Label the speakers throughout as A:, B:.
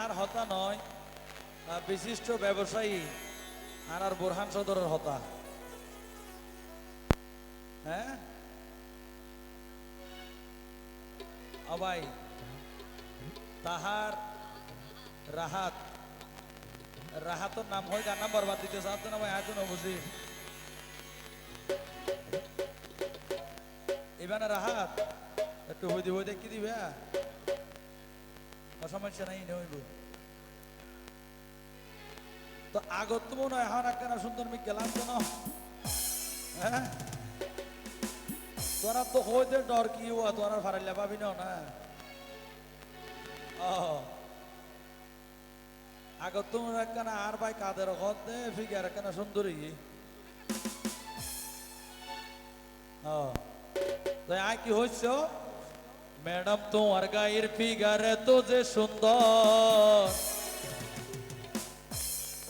A: আর হতা নয় বিশিষ্ট ব্যবসায়ী আর আর বোরহান সদরের হতা। হ্যাঁ? অবাই, তাহার রাহাত, রাহাতর নাম হয় কার নাম বরবাদ দিতে চাচ্ছ না ভাই এত বুঝি এবার রাহাত, একটু হইতে হইতে কি দিবে হ্যাঁ? সমস্যা নাই নইব তো আগত মনে হয় এখন একখানা সুন্দর আমি গেলাম তো না। হ্যাঁ? তোরা তো হইতে ডর কি হওয়া তোরা ফারাইলে পাবি না না ও। আগত তোমার একখানা আর ভাই কাদের হত দে ফিগার একখানা সুন্দরী। ও। তো আয় কি হইছ? ম্যাডাম, তোমার গায়ের ফিগার এত যে সুন্দর।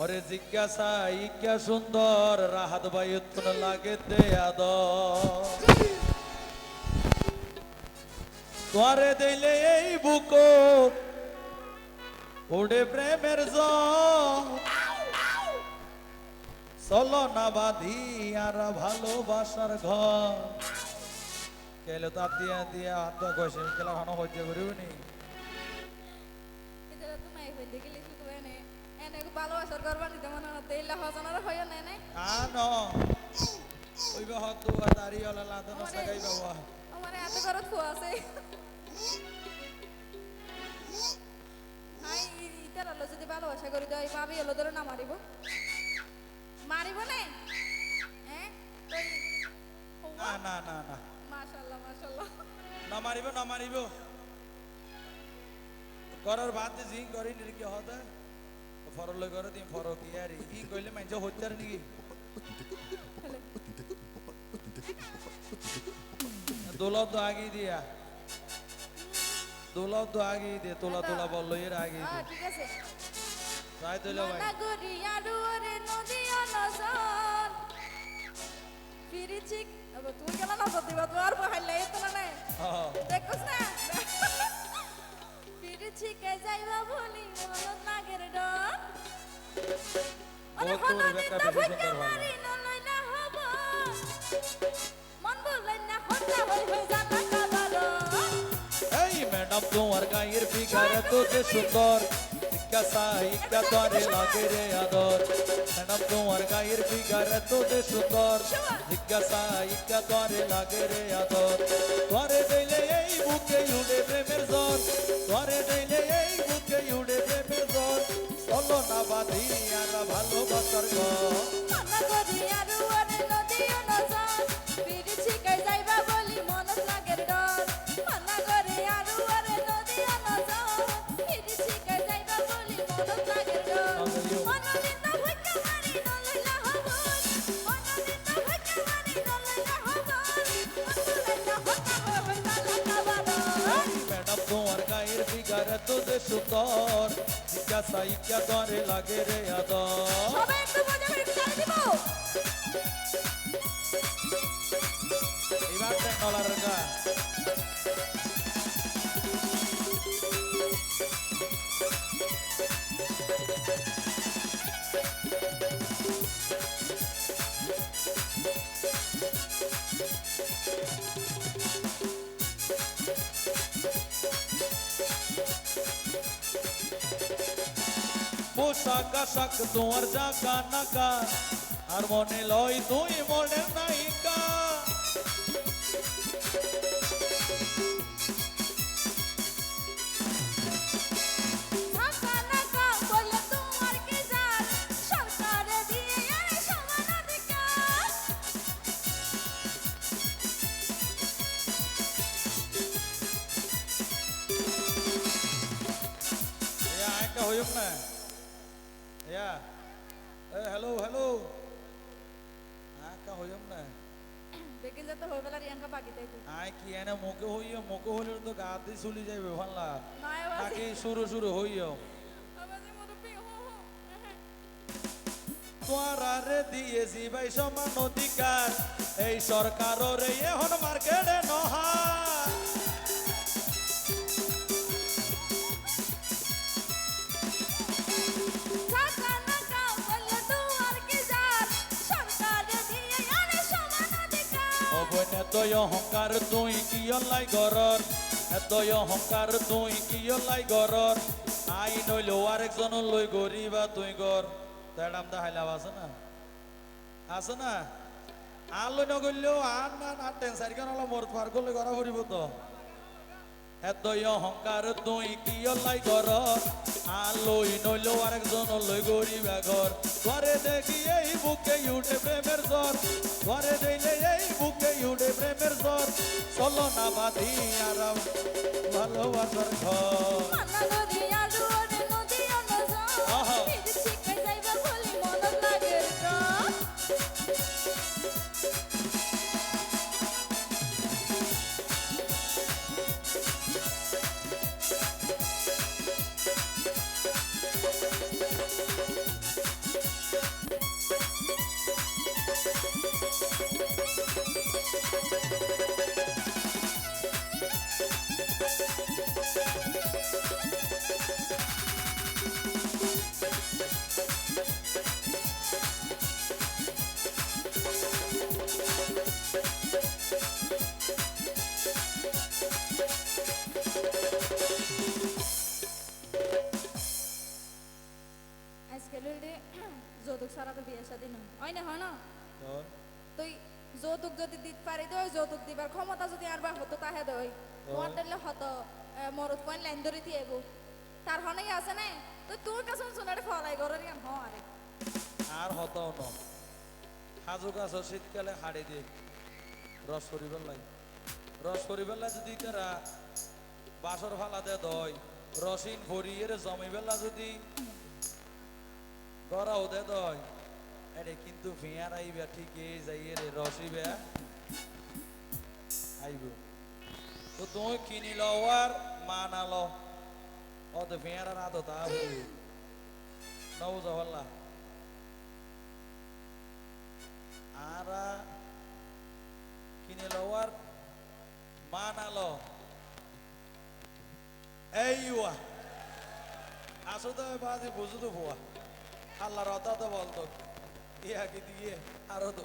A: ওরে জিজ্ঞাসা ইকা সুন্দর? রাহাত ভাই উত্তর লাগে দেয়াদ তোরে দিলে এই বুক ওডে প্রেমের চলো না বাঁধি আর ভালোবাসার ঘর। কেলে তার দিয়া দিয়া হাত গেছে কেলা হানো হইতে করিবনি
B: এটা তুমি এই হইতে গেলে শুধু এনে এনে ভালোবাসার করবার নিতে মনে হতে ইল্লা হজনার হয় না? এনে
A: আন ওইবা হত দুয়া দাড়ি ওলা লাদানো সাগাই বাবা
B: আমার এত করে থুয়া আছে। হাই ইতার আলো যদি ভালোবাসা করি দেয় ভাবি এলো ধরে না মারিব মারিব
A: করার বাদ যে করি কি হতে? ফরলে করে দিন ফর কি আর ই কইলে মাইজ হইতার নাকি? দোলত তো আগে দিয়া। দোলত তো আগে দিয়ে তোলা তোলা বলল এর আগে
B: হ্যাঁ ঠিক আছে।
A: তাই তো ভাই
B: মনা গরিয়া রুয়ারে নদী অনসন ফিরিছি তুই গেল না সত্যি বা তোর বহাইলে এত হত্যা হই হই জানা কাবার
A: এই ম্যাডাম তোমার গায়ের ফিগার তো যে সুন্দর জিজ্ঞাসা ইকা তোরে লাগে রে আদর ম্যাডাম তোমার গায়ের ফিগার তো যে সুন্দর জিজ্ঞাসা ইকা তোরে লাগে রে আদর তোরে দিলে এই বুকে উড়ে প্রেমের জ্বর তোরে দিলে এই বুকে উড়ে প্রেমের জ্বর চলো না বাঁধি আর ভালোবাসার ঘর যে সুন্দর জিজ্ঞাসা ইকা তোরে লাগে রে আদর
B: সবাই একটু মজা করে গান দিব
A: এবার ডলার গা পোশাক তোমার
B: কি জান সরকারে দিয়ে আরে সমান অধিকার
A: ইয়া একা হইম না ইয়া এ হ্যালো হ্যালো একা হইম না
B: দেখে যেতে হয়ে গেল রিয়াঙ্কা বাকিতে
A: আয় কি এনে মুখে হইও মুখে হলে তো গাতে চলে যাইবে ভাল্লা নাকি শুরু শুরু হইও তোয়ারে দিয়েছি ভাই সমান অধিকার এই সরকারের এখন মার্কেটে নহার এতই অহংকার তুই কি লাই গরর এতই অহংকার তুই কি লাই গরর আই নইলো আরেকজন লই গরিবা তুই গর তেড়াম দা হাইলাম আছে না? আছে না? আর লই নগরলেও আর না না টেনসার কেন হলো মোর ফার করলে করা ফুরিব তো এতই অহংকার তুই কি লাই কর? আলোই নইল আরেকজন, লই গরিবা ঘর ঘরে দেখি এই বুকে উঠে প্রেমের জ্বর। ঘরে দিলে এই বুকে উঠে প্রেমের জ্বর। চলো না বাঁধি আরাম, ভালোবাসার ঘর।
B: দই যৌতুক দিবার ক্ষমতা যদি আর বা হতো তাহে দই। দিলে হতো মরত পয়েন্ট লাইন ধরে দিয়ে এবো তার হনাই আছে না? তুই তোর কাছে সোনারে ফলাই গরর ইয়ান হ আরে
A: আর হতাও ন। সাজু গাছ শীতকালে হাড়ে দিয়ে রস করিবার লাই রস করিবার লাই যদি তারা বাসর ফালা দে দয় রসিন ভরিয়ে জমিবেলা যদি গড়াও দে দয় আরে কিন্তু ফিয়ার আইবা ঠিকই যাইয়ে রে রসিবে আইব তো তুই কিনি লও আর মানা ল অত ফিয়ার আর আদত আবু নৌ জহল্লা আরা কিনে লওয়ার মানালো এই ইউয়া আসো তো বুঝু তো ভুয়া আল্লাহর অতা তো বলতো ইয়া কি দিয়ে আরও তো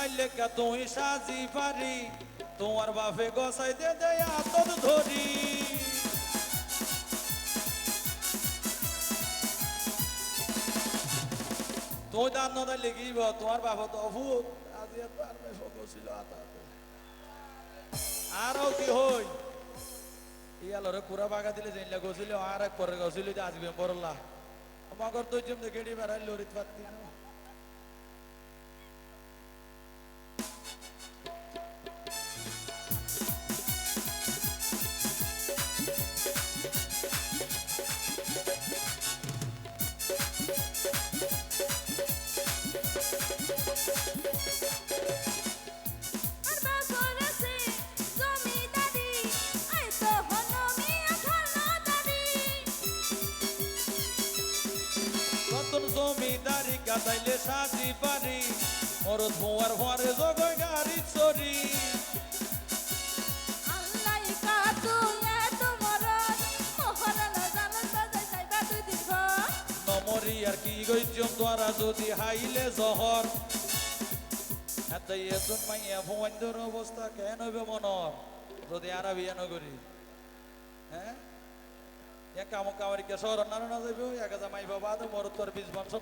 A: তার নদাইলে কা তুই সাজি পারি? তোমার বাপে গসাই দে দেয়া তোর ধরি। তুই তার নদাইলে কি তোমার বাপ তো অভূত আজি ছিল আরও কি হই? ইয়ালরে কুড়া বাগা দিলে জানলে গছিল আর এক পরে গছিল যে আসবে বরলা মগর তুই যেমন গেড়ি বেড়াই লরিত পারতি না
B: জমিদারি
A: কাটাইলে সাজি পারি মরদ ভুয়ার ভরে জগয় গাড়ি
B: ঘর।
A: নমরি আর কি গইজম দ্বারা যদি হাইলে জহর। এত এতুন মাইয়া ভুয়ান্দর অবস্থা কেন হবে মনর? যদি আরা বিয়া নগরি হ্যাঁ? এক কাম কামারি কে শহর না না যাইব এক জামাই বাবা তো মরদ তোর বীজ বংশ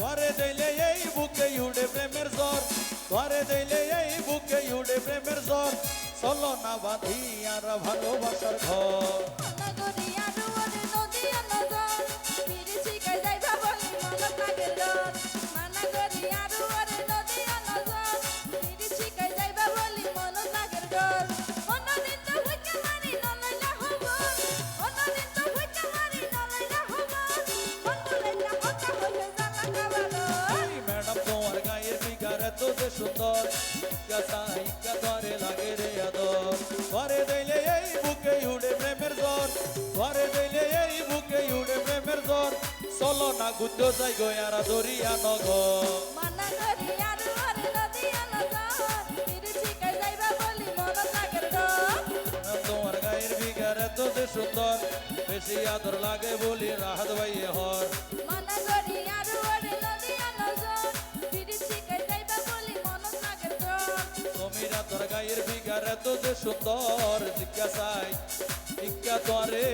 B: ঘরে
A: দিলে এই বুকে উড়ে প্রেমের জ্বর ঘরে দিলে এই বুকে উড়ে প্রেমের জ্বর। চলো না বাঁধি আর ভালোবাসার ঘর। চলো না গুদ্ধ যাই গয়ারা দরিয়া নগর
B: মানা করি আরু ওরে নদী নজর ফিরে শিখাই যাইবা বলি মন লাগে ডর
A: তোমার গায়ের ফিগার এত যে সুন্দর বেশি আদর লাগে বলি রাহাত ভাইয়ে হর
B: মানা করি আরু ওরে নদী নজর ফিরে যাইবা মন লাগে
A: এত যে সুন্দর জিজ্ঞাসাই ইকা তোরে